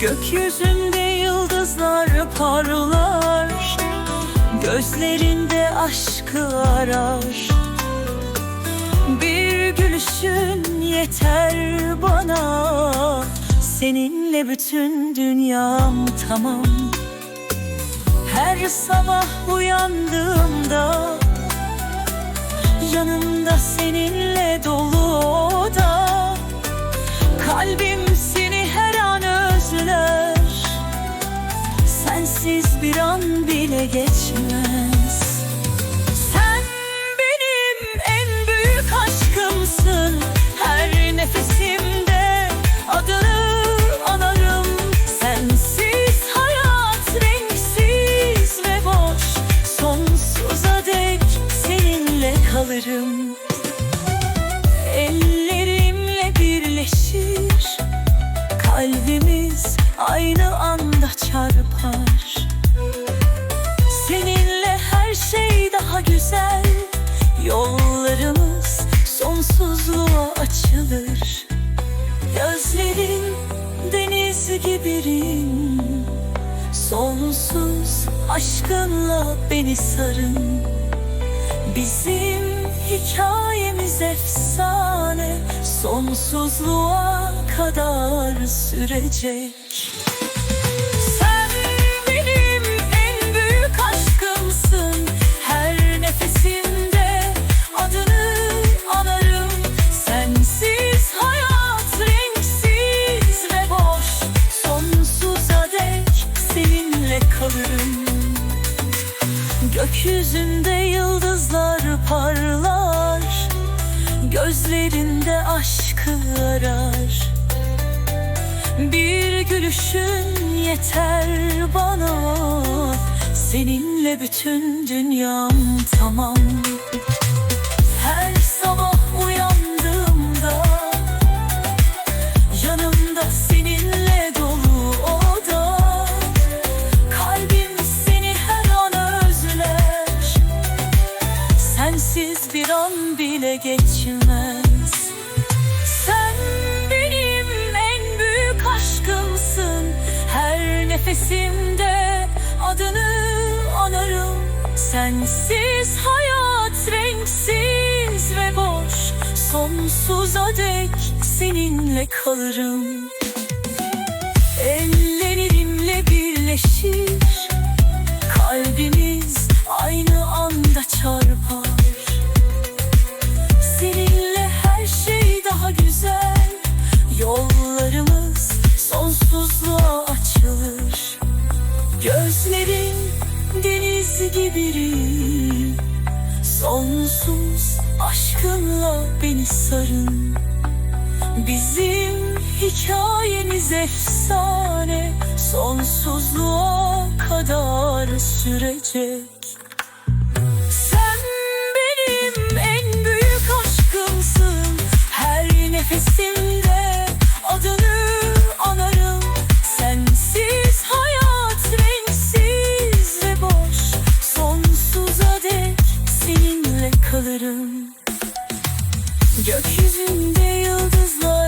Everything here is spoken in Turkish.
Gökyüzünde yıldızlar parlar Gözlerinde aşkı arar. Bir gülüşün yeter bana Seninle bütün dünyam tamam. Her sabah uyandığımda Yanımda seninle dolu oda. Kalbim seni bir an bile geçmez. Sen benim en büyük aşkımsın. Her nefesimde adını anarım. Sensiz hayat renksiz ve boş. Sonsuza seninle kalırım. Ellerimle birleşir. Kalbimiz aynı anda çarpar açılır Gözlerin deniz gibirin Sonsuz aşkınla beni sarın. Bizim hikayemiz efsane. Sonsuzluğa kadar sürecek Gökyüzünde yıldızlar parlar Gözlerinde aşkı arar. Bir gülüşün yeter bana Seninle bütün dünyam tamam. Her sabah uyandığımda Yanımda bile geçmez. Sen benim en büyük aşkımsın. Her nefesimde adını anarım. Sensiz hayat renksiz ve boş. Sonsuza dek seninle kalırım. Ellerimle birleşir. Kalbimiz aynı anda deniz gibirin Sonsuz aşkınla beni sarın. Bizim hikayemiz efsane. Sonsuzluğa kadar sürecek seninle kalırım. Gökyüzünde yıldızlar